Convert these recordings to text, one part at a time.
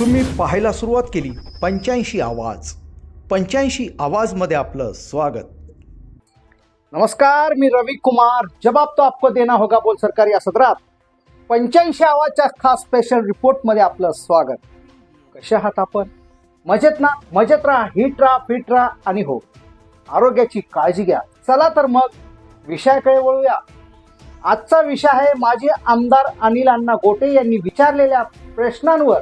तुम्ही पाहायला सुरुवात केली. पंच्याऐंशी आवाज. पंच्याऐंशी आवाजमध्ये आपलं स्वागत. नमस्कार मी रवी कुमार. जबाब तो आपको देना होगा बोल सरकार या सदरात. पंच्याऐंशी आवाजच्या खास स्पेशल रिपोर्टमध्ये आपलं स्वागत. कसे आहात आपण? मजेत ना? मजेत राहा. हिट राहा फिट राहा आणि हो. आरोग्याची काळजी घ्या. चला तर मग विषयाकडे वळूया. आजचा विषय आहे माजी आमदार अनिल अण्णा गोटे यांनी विचारलेल्या प्रश्नांवर.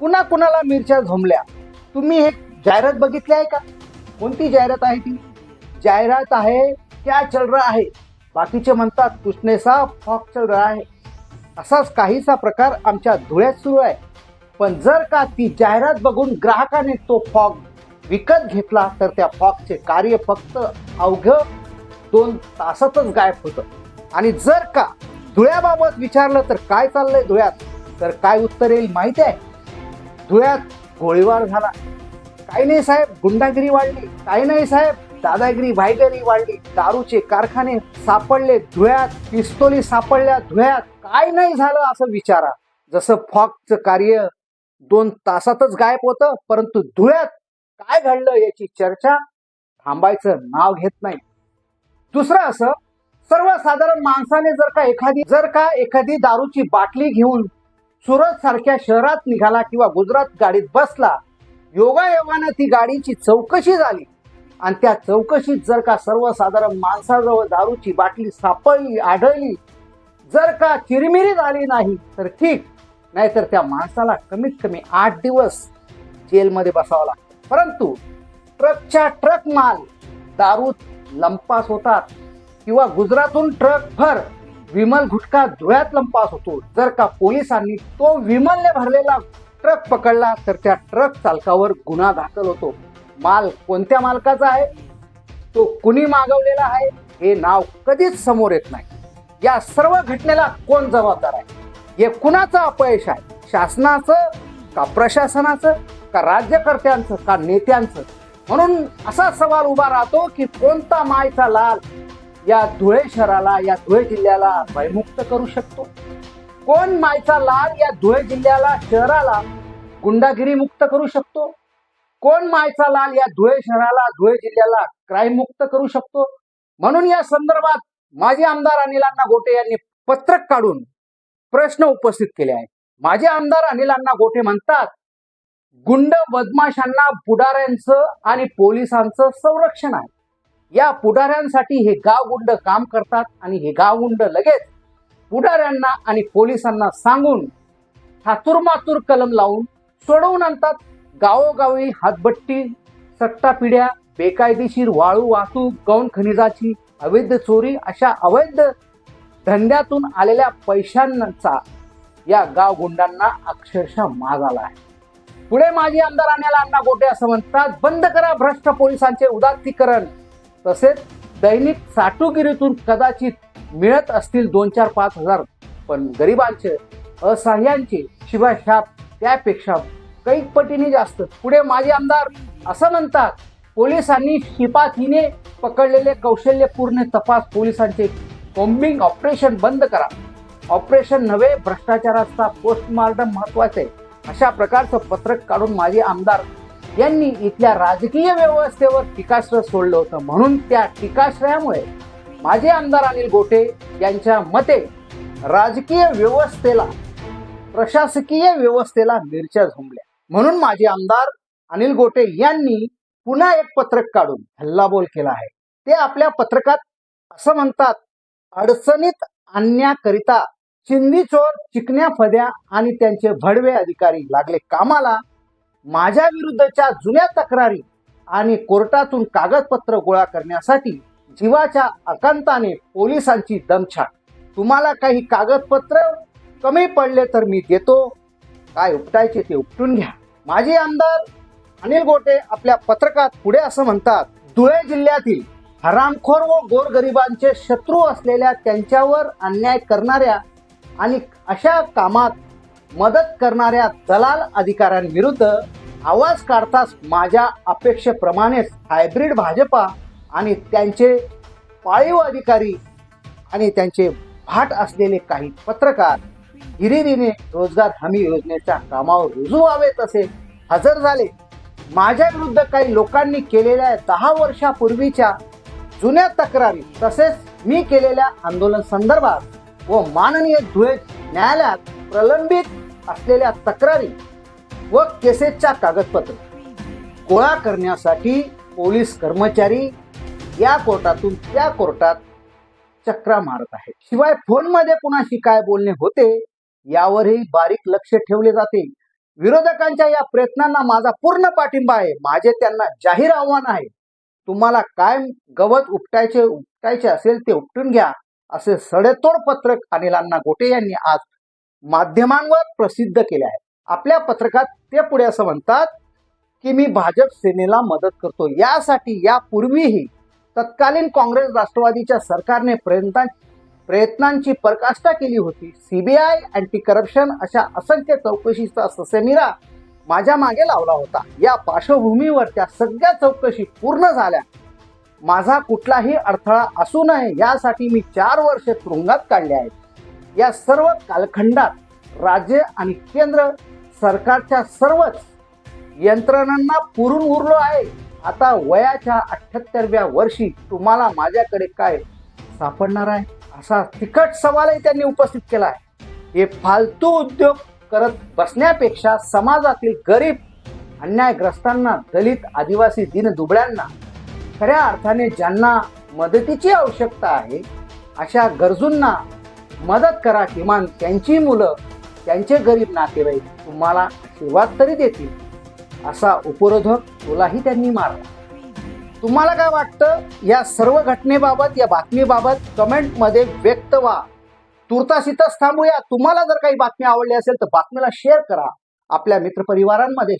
कुणा कुणाला मिरच्या झोंबल्या? तुम्ही हे जाहिरात बघितली आहे का? कोणती जाहिरात आहे ती? जाहिरात आहे क्या चल रहा आहे. बाकीचे म्हणतात कुछने फॉक चल रहा आहे. असाच काहीसा प्रकार आमच्या धुळ्यात सुरू आहे. पण जर का ती जाहिरात बघून ग्राहकाने तो फॉग विकत घेतला तर त्या फॉगचे कार्य फक्त अवघ दोन तासातच गायब होतं. आणि जर का धुळ्याबाबत विचारलं तर काय चाललंय धुळ्यात? तर काय उत्तर येईल माहिती आहे? धुळ्यात गोळीबार झाला. काही नाही साहेब गुंडागिरी वाढली. काही नाही साहेब दादागिरी भाईगिरी वाढली. दारूचे कारखाने सापडले धुळ्यात पिस्तोली सापडल्या धुळ्यात. काय नाही झालं असं विचारा. जसं फॉकचं कार्य दोन तासातच गायब होतं परंतु धुळ्यात काय घडलं याची चर्चा थांबायचं नाव घेत नाही. दुसरं असं सर्वसाधारण माणसाने जर का एखादी जर का एखादी दारूची बाटली घेऊन सुरत सारख्या शहरात निघाला किंवा गुजरात गाडीत बसला योगायोगानं ती गाडीची चौकशी झाली. आणि त्या चौकशीत जर का सर्वसाधारण माणसाजवळ दारूची बाटली सापडली आढळली जर का चिरमिरी झाली नाही तर ठीक. नाहीतर त्या माणसाला कमीत कमी आठ दिवस जेलमध्ये बसावं लागतं. परंतु ट्रकच्या ट्रक माल दारूत लंपास होतात किंवा गुजरातून ट्रक भर विमल गुटखा धुळ्यात लंपास होतो. जर का पोलिसांनी तो विमलने भरलेला ट्रक पकडला तर त्या ट्रक चालकावर गुन्हा दाखल होतो. माल कोणत्या मालकाचा आहे? तो कुणी मागवलेला आहे? हे नाव कधीच समोर येत नाही. या सर्व घटनेला कोण जबाबदार आहे? हे कुणाचं अपयश आहे? शासनाचं का प्रशासनाचं? का राज्यकर्त्यांचं? का नेत्यांचं? म्हणून असा सवाल उभा राहतो की कोणता मायचा लाल या धुळे शहराला या धुळे जिल्ह्याला भयमुक्त करू शकतो? कोण मायचा लाल या धुळे जिल्ह्याला शहराला गुंडागिरी मुक्त करू शकतो? कोण मायचा लाल या धुळे शहराला धुळे जिल्ह्याला क्राईम मुक्त करू शकतो? म्हणून या संदर्भात माजी आमदार अनिलांना गोटे यांनी पत्रक काढून प्रश्न उपस्थित केले आहेत. माजी आमदार अनिलांना गोटे म्हणतात गुंड बदमाशांना पुढाऱ्यांचं आणि पोलिसांचं संरक्षण आहे. या पुढाऱ्यांसाठी हे गावगुंड काम करतात आणि हे गावगुंड लगेच पुढाऱ्यांना आणि पोलिसांना सांगून थातुरमातुर कलम लावून सोडवून आणतात. गावोगावी हातभट्टी सट्टा पिढ्या बेकायदेशीर वाळू वाहतूक गौण खनिजाची अवैध चोरी अशा अवैध धंद्यातून आलेल्या पैशांचा या गावगुंडांना अक्षरशः माग आला आहे. पुढे माजी आमदार अण्णा गोटे असं म्हणतात बंद करा भ्रष्ट पोलिसांचे उदात्तीकरण. तसेच दैनिक साठूगिरीतून कदाचित मिळत असतील दोन चार पाच हजार पण गरिबांचे असहाय्यांचे शिवाय शाप त्यापेक्षा कैक पटीने जास्त पुढे माजी आमदार असं म्हणतात पोलिसांनी शिपातीने पकडलेले कौशल्यपूर्ण तपास पोलिसांचे कॉम्बिंग ऑपरेशन बंद करा ऑपरेशन नव्हे भ्रष्टाचाराचा पोस्टमार्टम महत्त्वाचे आहे. अशा प्रकारचं पत्रक काढून माजी आमदार यांनी इथल्या राजकीय व्यवस्थेवर टीकाश्र सोडलं होतं. म्हणून त्या टीकाश्रयामुळे माजी आमदार अनिल गोटे यांच्या मते राजकीय व्यवस्थेला प्रशासकीय व्यवस्थेला मिरच्या झोंबल्या. म्हणून माजी आमदार अनिल गोटे यांनी पुन्हा एक पत्रक काढून हल्लाबोल केला आहे. ते आपल्या पत्रकात असं म्हणतात अडचणीत आणण्याकरिता चिंदी चोर चिकण्या फद्या आणि त्यांचे भडवे अधिकारी लागले कामाला माझ्या विरुद्धच्या जुन्या तक्रारी आणि कोर्टातून कागदपत्र गोळा करण्यासाठी जीवाच्या अकांताने पोलिसांची दमछाट तुम्हाला काही कागदपत्र कमी पडले तर मी देतो. काय उपटायचे ते उपटून घ्या. माजी आमदार अनिल गोटे आपल्या पत्रकात पुढे असं म्हणतात धुळे जिल्ह्यातील हरामखोर व गोरगरिबांचे शत्रू असलेल्या त्यांच्यावर अन्याय करणाऱ्या आणि अशा कामात मदत करणाऱ्या दलाल अधिकाऱ्यांविरुद्ध आवाज काढताच माझ्या अपेक्षेप्रमाणेच हायब्रिड भाजपा आणि त्यांचे पाळीव अधिकारी आणि त्यांचे भाट असलेले काही पत्रकार हिरिरीने रोजगार हमी योजनेच्या कामावर रुजू व्हावेत असे हजर झाले. माझ्या विरुद्ध काही लोकांनी केलेल्या दहा वर्षापूर्वीच्या जुन्या तक्रारी तसेच मी केलेल्या आंदोलन संदर्भात व माननीय धुळे न्यायालयात प्रलंबित असलेल्या तक्रारी व केसेसच्या कागदपत्र गोळा करण्यासाठी पोलीस कर्मचारी या कोर्टातून त्या कोर्टात चक्रा मारत आहेत. शिवाय फोनमध्ये कुणाशी काय बोलणे होते यावरही बारीक लक्ष ठेवले जाते. विरोधकांच्या या प्रयत्नांना माझा पूर्ण पाठिंबा आहे. माझे त्यांना जाहीर आव्हान आहे. तुम्हाला काय गवत उपटायचे उपटायचे असेल ते उपटून घ्या असे सडेतोड पत्रक अनिलांना गोटे यांनी आज माध्यमांवर प्रसिद्ध केले आहे आपल्या पत्रकात ते पुढे असं म्हणतात की मी भाजप सेनेला मदत करतो. यासाठी यापूर्वीही तत्कालीन काँग्रेस राष्ट्रवादीच्या सरकारने प्रयत्नां प्रयत्नांची प्रकाष्ठा केली होती. सीबीआय अँटी करप्शन अशा असंख्य चौकशीचा ससेमिरा माझ्या मागे लावला होता. या पार्श्वभूमीवर त्या सगळ्या चौकशी पूर्ण झाल्या. माझा कुठलाही अडथळा असू नये यासाठी मी चार वर्ष तुरुंगात काढले आहेत. या सर्व कालखंडात राज्य आणि केंद्र सरकारच्या सर्वच यंत्रणांना पुरून उरलो आहे. आता वयाच्या अठ्ठ्याहत्तरव्या वर्षी तुम्हाला माझ्याकडे काय सापडणार आहे? असा तिखट सवालही त्यांनी उपस्थित केला आहे. हे फालतू उद्योग करत बसण्यापेक्षा समाजातील गरीब अन्यायग्रस्तांना दलित आदिवासी दिनदुबळ्यांना खऱ्या अर्थाने ज्यांना मदतीची आवश्यकता आहे अशा गरजूंना मदत करा किमान त्यांची मुलं त्यांचे गरीब नातेवाईक तुम्हाला आशीर्वाद तरी देतील. असा उपरोधक तुलाही त्यांनी मारला. तुम्हाला काय वाटतं? या सर्व घटनेबाबत या बातमीबाबत कमेंटमध्ये व्यक्त व्हा. तुर्तास इथंच थांबूया. तुम्हाला जर काही बातमी आवडली असेल तर बातमीला शेअर करा. आपल्या मित्रपरिवारांमध्ये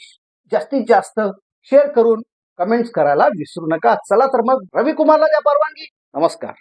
जास्तीत जास्त शेअर करून कमेंट्स करायला विसरू नका. चला तर मग रवी कुमारला द्या परवानगी. नमस्कार.